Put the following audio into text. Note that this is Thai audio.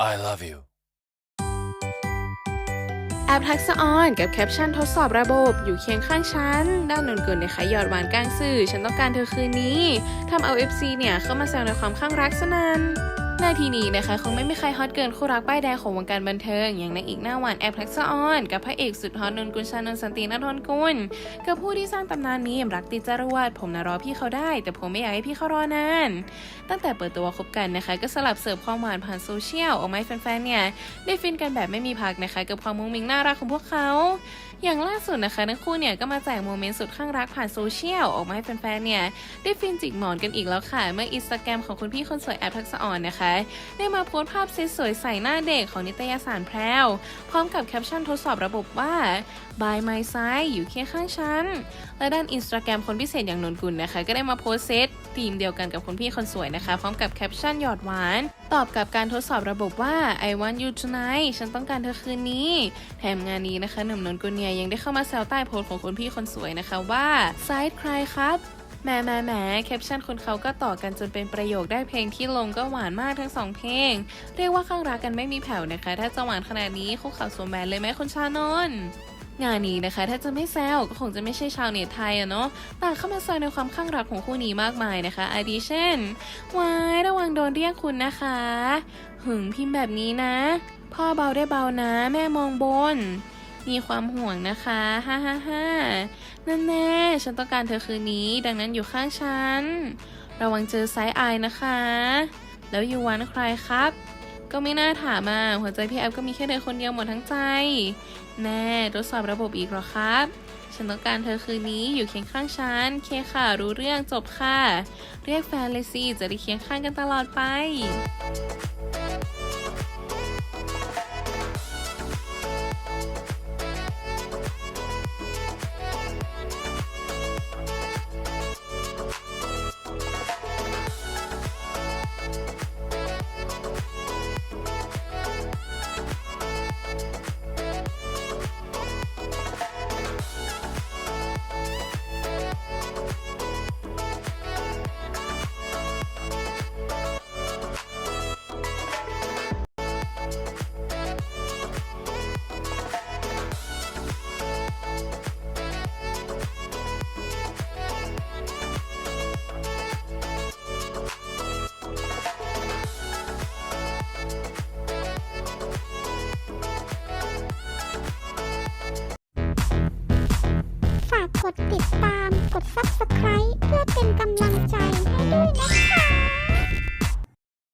I love you. แอปทักษะออนกับแคปชั่นทดสอบระบบอยู่เคียงข้างฉันด้านนนกุลในขายอดหวานกลางสื่อ ฉันต้องการเธอคืนนี้ทำเอา FC เนี่ยเข้ามาแซวในความข้างรักสนัน นาทีนี้นะคะคงไม่มีใครฮอตเกินคู่รักป้ายแดงของวงการบันเทิง อย่างนางเอกหน้าหวานแอปทักษะออนกับพระเอกสุดฮอตนนกุลชานนท์สันตินทนกุลกับผู้ที่สร้างตำนานมีมรักติดจรวดผมนะรอพี่เขาได้ แต่ผมไม่อยากให้พี่เขารอนาน ตั้งแต่เปิดตัวคบกันนะคะ ก็สลับเสิร์ฟความหวานผ่านโซเชียลออกมาให้แฟนๆเนี่ยได้ฟินกันแบบไม่มีพักนะคะ กับความมุ้งมิ้งน่ารักของพวกเขาอย่างล่าสุดนะคะทั้งคู่เนี่ยก็มาแจกโมเมนต์สุดข้างรักผ่านโซเชียลออกมาให้แฟนๆเนี่ยได้ฟินจิกหมอนกันอีกแล้วค่ะ เมื่ออินสตาแกรมของคุณพี่คนสวยแอปทักษอ่อนนะคะ ได้มาโพสต์ภาพเซสวยใส่หน้าเด็กของนิตยสารแพรวพร้อมกับแคปชั่นทดสอบระบบว่า by my side อยู่เคียงข้างฉัน และด้านอินสตาแกรมคนพิเศษอย่างนนกุลนะคะ ก็ได้มาโพสเซตทีมเดียวกันกับคุณพี่คนสวยนะคะ พร้อมกับแคปชั่นหยอดหวาน ตอบกับการทดสอบระบบว่า I want you tonight ฉันต้องการเธอคืนนี้ แถมงานนี้นะคะหนุ่มนนกุลเนี่ยยังได้เข้ามาแซวใต้โพสของคุณพี่คนสวยนะคะว่าไซด์ใครครับแหมแหมแหมแคปชั่นคนเขาก็ต่อกันจนเป็นประโยคได้เพลงที่ลงก็หวานมากทั้งสองเพลง เรียกว่าข้างรักกันไม่มีแผ่วนะคะ ถ้าจะหวานขนาดนี้คู่ข่าวสวมแบนเลยไหมคุณชานนท์ งานนี้นะคะ ถ้าจะไม่แซวก็คงจะไม่ใช่ชาวเน็ตไทยอะเนาะต่างเข้ามาแซวในความข้างรักของคู่นี้มากมายนะคะอาดิเช่นวายระวังโดนเรียกคุณนะคะ หึงพิมพ์แบบนี้นะ พ่อเบาได้เบานะ แม่มองบนมีความห่วงนะคะฮ่าฮ่าฮ่านั่นแน่ ฉันต้องการเธอคืนนี้ ดังนั้นอยู่ข้างฉัน ระวังเจอไซส์ไอนะคะ แล้วอยู่วันใครครับ ก็ไม่น่าถามอะหัวใจพี่แอฟก็มีแค่เธอคนเดียวหมดทั้งใจ แน่ทดสอบระบบอีกหรอครับ ฉันต้องการเธอคืนนี้อยู่เคียงข้างฉัน เคค่ะ รู้เรื่องจบค่ะ เรียกแฟนเลยสิจะได้เคียงข้างกันตลอดไป 第八